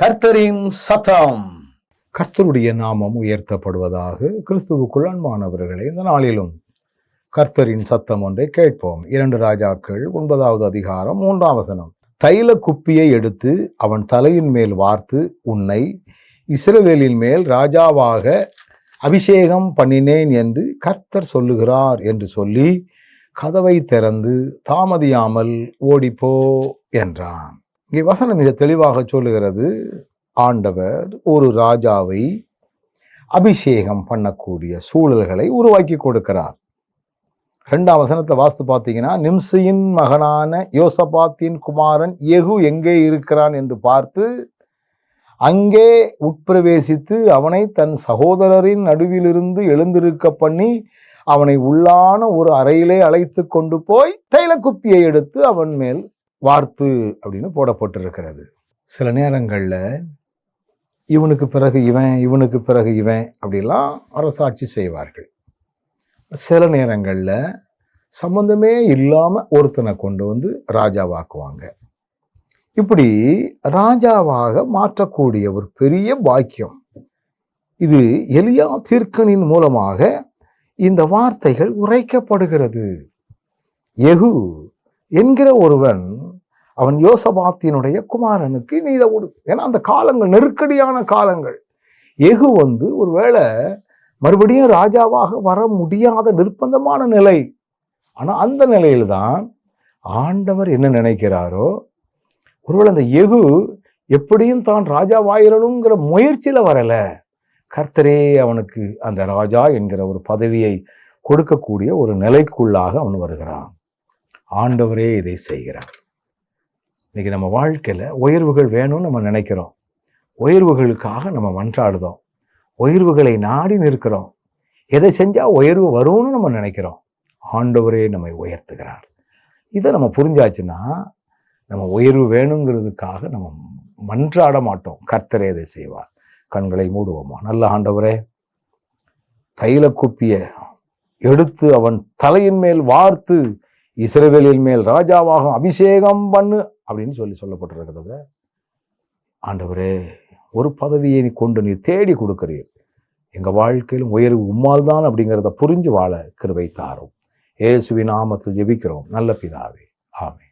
கர்த்தரின் சத்தம். கர்த்தருடைய நாமம் உயர்த்தப்படுவதாக கிறிஸ்துவுக்குள் அன்பானவர்களே இந்த நாளிலும் கர்த்தரின் சத்தம் ஒன்றை கேட்போம். இரண்டு ராஜாக்கள் ஒன்பதாவது அதிகாரம் மூன்றாம் வசனம். தைல குப்பியை எடுத்து அவன் தலையின் மேல் வார்த்து உன்னை இஸ்ரவேலின் மேல் ராஜாவாக அபிஷேகம் பண்ணினேன் என்று கர்த்தர் சொல்லுகிறார் என்று சொல்லி கதவை திறந்து தாமதியாமல் ஓடிப்போ என்றான். இங்கே வசனம் மிக தெளிவாக சொல்லுகிறது ஆண்டவர் ஒரு ராஜாவை அபிஷேகம் பண்ணக்கூடிய சூழல்களை உருவாக்கி கொடுக்கிறார். ரெண்டாம் வசனத்தை வாஸ்து பார்த்தீங்கன்னா நிம்சியின் மகனான யோசபாத்தின் குமாரன் எகு எங்கே இருக்கிறான்? என்று பார்த்து அங்கே உட்பிரவேசித்து அவனை தன் சகோதரரின் நடுவிலிருந்து எழுந்திருக்க பண்ணி அவனை உள்ளான ஒரு அறையிலே அழைத்து கொண்டு போய் தைலக்குப்பியை எடுத்து அவன் மேல் வார்த்து அப்படின்னு போடப்பட்டிருக்கிறது. சில நேரங்களில் இவனுக்கு பிறகு இவன் இவனுக்கு பிறகு இவன் அப்படிலாம் அரசாட்சி செய்வார்கள். சில நேரங்களில் சம்பந்தமே இல்லாமல் ஒருத்தனை கொண்டு வந்து ராஜாவாக்குவாங்க. இப்படி ராஜாவாக மாற்றக்கூடிய ஒரு பெரிய பாக்கியம். இது எலியா தீர்க்கனின் மூலமாக இந்த வார்த்தைகள் உரைக்கப்படுகிறது. எகு என்கிற ஒருவன் அவன் யோசபாத்தினுடைய குமாரனுக்கு நீ இதை கொடு ஏன்னா அந்த காலங்கள் நெருக்கடியான காலங்கள். எகு வந்து ஒருவேளை மறுபடியும் ராஜாவாக வர முடியாத நிர்பந்தமான நிலை. ஆனால் அந்த நிலையில்தான் ஆண்டவர் என்ன நினைக்கிறாரோ ஒருவேளை அந்த எகு எப்படியும் தான் ராஜாவாயிரணுங்கிற முயற்சியில் வரலை. கர்த்தரே அவனுக்கு அந்த ராஜா என்கிற ஒரு பதவியை கொடுக்கக்கூடிய ஒரு நிலைக்குள்ளாக அவன் வருகிறான். ஆண்டவரே இதை செய்கிறார். இன்றைக்கி நம்ம வாழ்க்கையில் உயர்வுகள் வேணும்னு நம்ம நினைக்கிறோம். உயர்வுகளுக்காக நம்ம மன்றாடுதோம். உயர்வுகளை நாடி நிற்கிறோம். எதை செஞ்சால் உயர்வு வரும்னு நம்ம நினைக்கிறோம். ஆண்டவரே நம்மை உயர்த்துகிறார். இதை நம்ம புரிஞ்சாச்சுன்னா நம்ம உயர்வு வேணுங்கிறதுக்காக நம்ம மன்றாட மாட்டோம். கர்த்தரே இதை செய்வார். கண்களை மூடுவோமா? நல்ல ஆண்டவரே தைல குப்பிய எடுத்து அவன் தலையின் மேல் வார்த்து இஸ்ரவேலின் மேல் ராஜாவாக அபிஷேகம் பண்ணு அப்படின்னு சொல்லி சொல்லப்பட்டிருக்கிறது ஆண்டவரே ஒரு பதவியை நீ கொண்டு நீ தேடி கொடுக்கிறீர். எங்கள் வாழ்க்கையிலும் உயர்வு உம்மால் தான் அப்படிங்கிறத புரிஞ்சு வாழ கிருவை தாரும். இயேசுவின் நாமத்தில் ஜெபிக்கிறோம். நல்ல பிதாவே. ஆமே